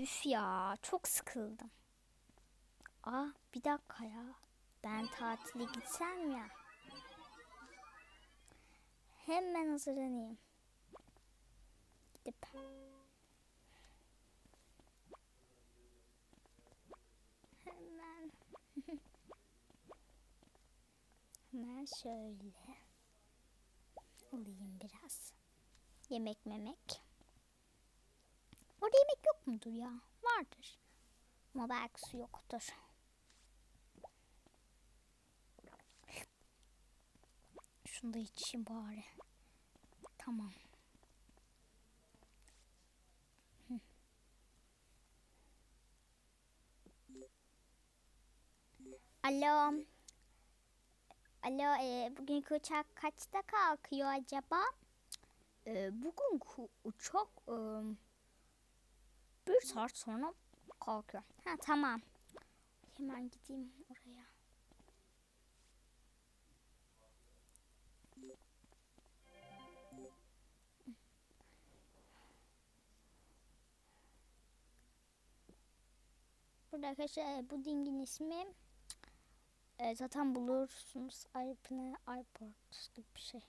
Üf ya çok sıkıldım. Aa bir dakika ya. Ben tatile gitsem ya. Hemen hazırlanayım. Gidip. Hemen. Hemen şöyle. Alayım biraz. Yemek memek. Orada yemek yok mudur ya? Vardır. Ama belki su yoktur. Şunu da içeyim bari. Tamam. Alo. Alo, e, bugünkü uçak kaçta kalkıyor acaba? E, bugünkü uçak e, bir saat sonra kalkıyor. Ha tamam. Hemen gideyim oraya. Burada arkadaşlar e, bu dingin ismi e, zaten bulursunuz. Airplane Airport gibi bir şey.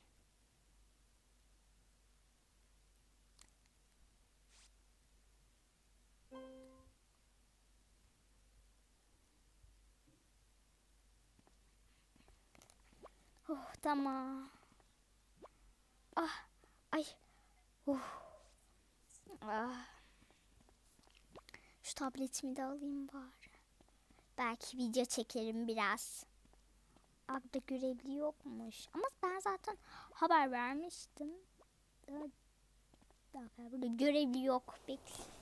Tamam. Ah ay. Oh. Ah. Şu tabletimi de alayım bari. Belki video çekerim biraz. Abda görevli yokmuş. Ama ben zaten haber vermiştim. Ee, dakika burada görevli yok. Bekle.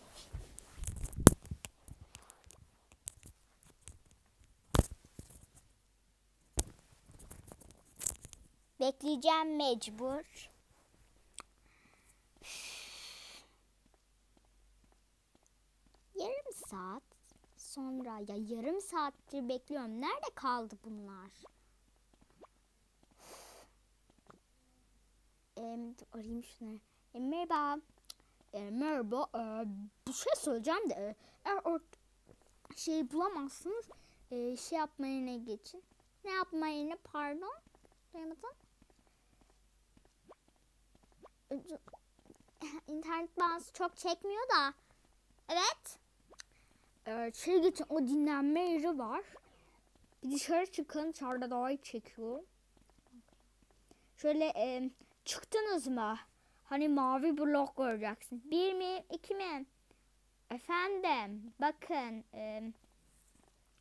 Bekleyeceğim mecbur. Yarım saat sonra ya yarım saattir bekliyorum. Nerede kaldı bunlar? Em, arayayım şunları. E, merhaba. E, merhaba. E, bir şey söyleyeceğim de eğer o şey bulamazsınız e, şey yapma yerine geçin. Ne yapma yerine pardon? Duyamadım. İnternet bağlantısı çok çekmiyor da. Evet. Evet, şey geçin o dinlenme yeri var. Bir dışarı çıkın, dışarıda iyi çekiyor. Şöyle e, çıktınız mı? Hani mavi blok göreceksin. Bir mi, iki mi? Efendim, bakın. E,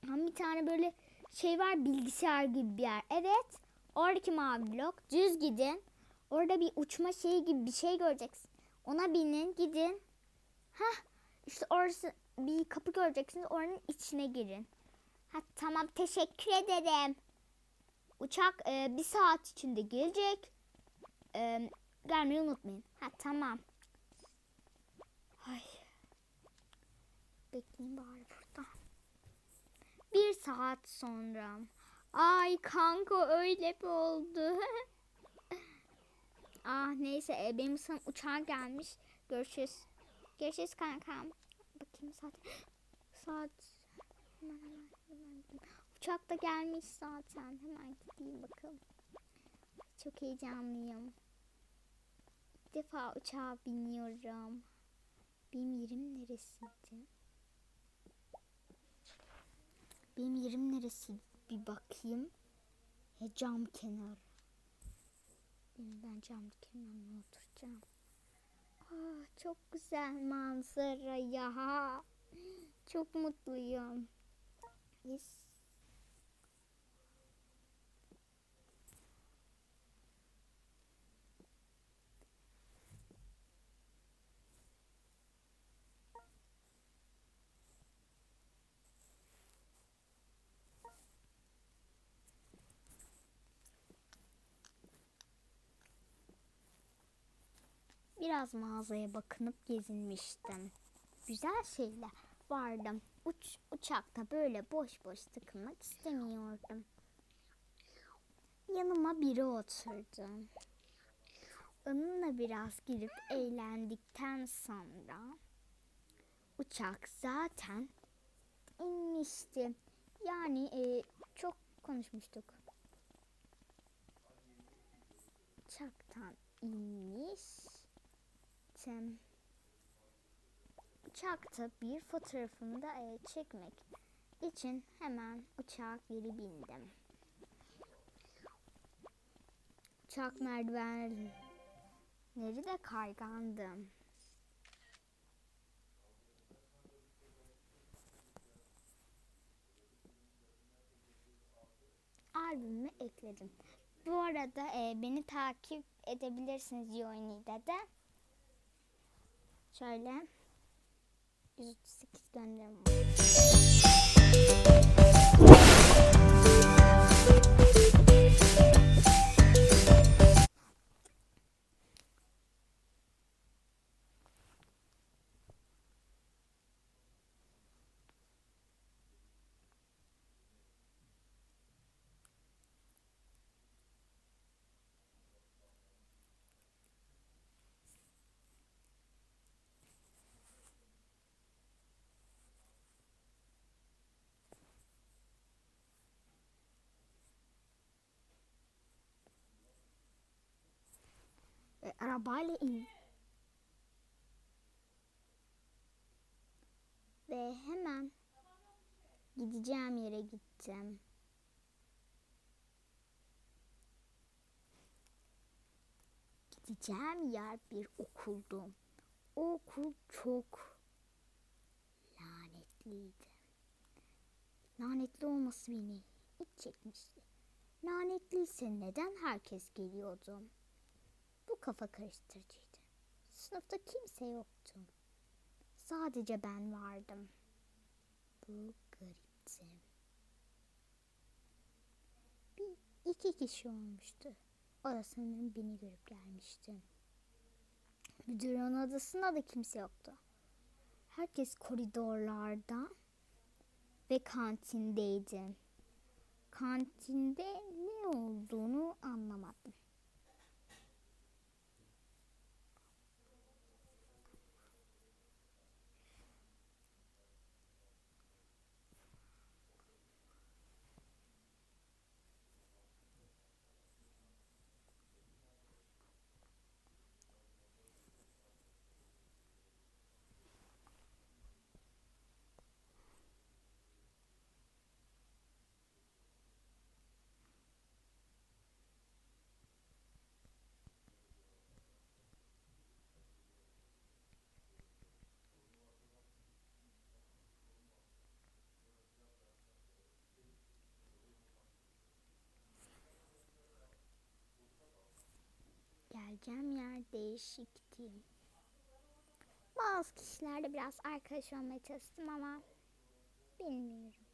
hani bir tane böyle şey var, bilgisayar gibi bir yer. Evet, oradaki mavi blok. Düz gidin. Orada bir uçma şeyi gibi bir şey göreceksin. Ona binin, gidin. Hah, işte orası bir kapı göreceksiniz. Oranın içine girin. Ha, tamam teşekkür ederim. Uçak e, bir saat içinde gelecek. E, gelmeyi unutmayın. Ha tamam. Ay. Bekleyin bari burada. Bir saat sonra. Ay kanka öyle bir oldu. ah neyse e, benim sana uçağa gelmiş. Görüşürüz. Görüşürüz kankam. Bakayım saat. Saat. Hemen hemen hemen. Uçak da gelmiş zaten. Hemen gideyim bakalım. Çok heyecanlıyım. İlk defa uçağa biniyorum. Benim yerim neresiydi? Benim yerim neresi? Bir bakayım. He, cam kenarı. Ben cam kenarına oturacağım. Ah, çok güzel manzara ya. Çok mutluyum. Yes. Biraz mağazaya bakınıp gezinmiştim. Güzel şeyler vardı. Uç, uçakta böyle boş boş tıkınmak istemiyordum. Yanıma biri oturdu. Onunla biraz girip eğlendikten sonra uçak zaten inmişti. Yani e, çok konuşmuştuk. Uçaktan inmiştim. Uçakta bir fotoğrafını da e, çekmek için hemen uçağa geri bindim. Uçak merdivenleri de kaygandım. albümü ekledim. Bu arada e, beni takip edebilirsiniz Yoini'de de. Şöyle 138 gönderim var. Arabayla in. Ve hemen gideceğim yere gittim. Gideceğim yer bir okuldu. O okul çok lanetliydi. Lanetli olması beni hiç çekmişti. Lanetliyse neden herkes geliyordu? Bu kafa karıştırıcıydı. Sınıfta kimse yoktu. Sadece ben vardım. Bu garipti. Bir iki kişi olmuştu. O da sanırım beni görüp gelmişti. Müdürün odasında da kimse yoktu. Herkes koridorlarda ve kantindeydi. Kantinde ne olduğunu anlamadım. Geleceğim yer değişikti. Bazı kişilerle biraz arkadaş olmaya çalıştım ama bilmiyorum.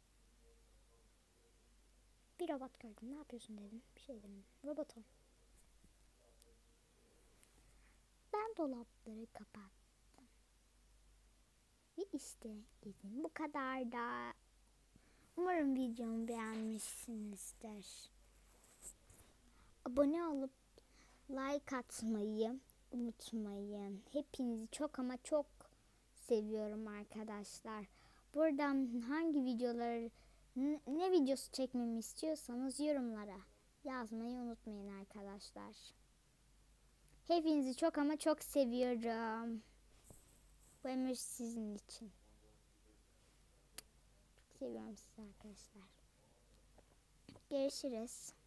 Bir robot gördüm. Ne yapıyorsun dedim. Bir şey dedim. Robot ol. Ben dolapları kapattım. Ve işte gezim bu kadar da. Umarım videomu beğenmişsinizdir. Abone olup like atmayı unutmayın. Hepinizi çok ama çok seviyorum arkadaşlar. Buradan hangi videoları ne videosu çekmemi istiyorsanız yorumlara yazmayı unutmayın arkadaşlar. Hepinizi çok ama çok seviyorum. Bu emir sizin için. Çok seviyorum sizi arkadaşlar. Görüşürüz.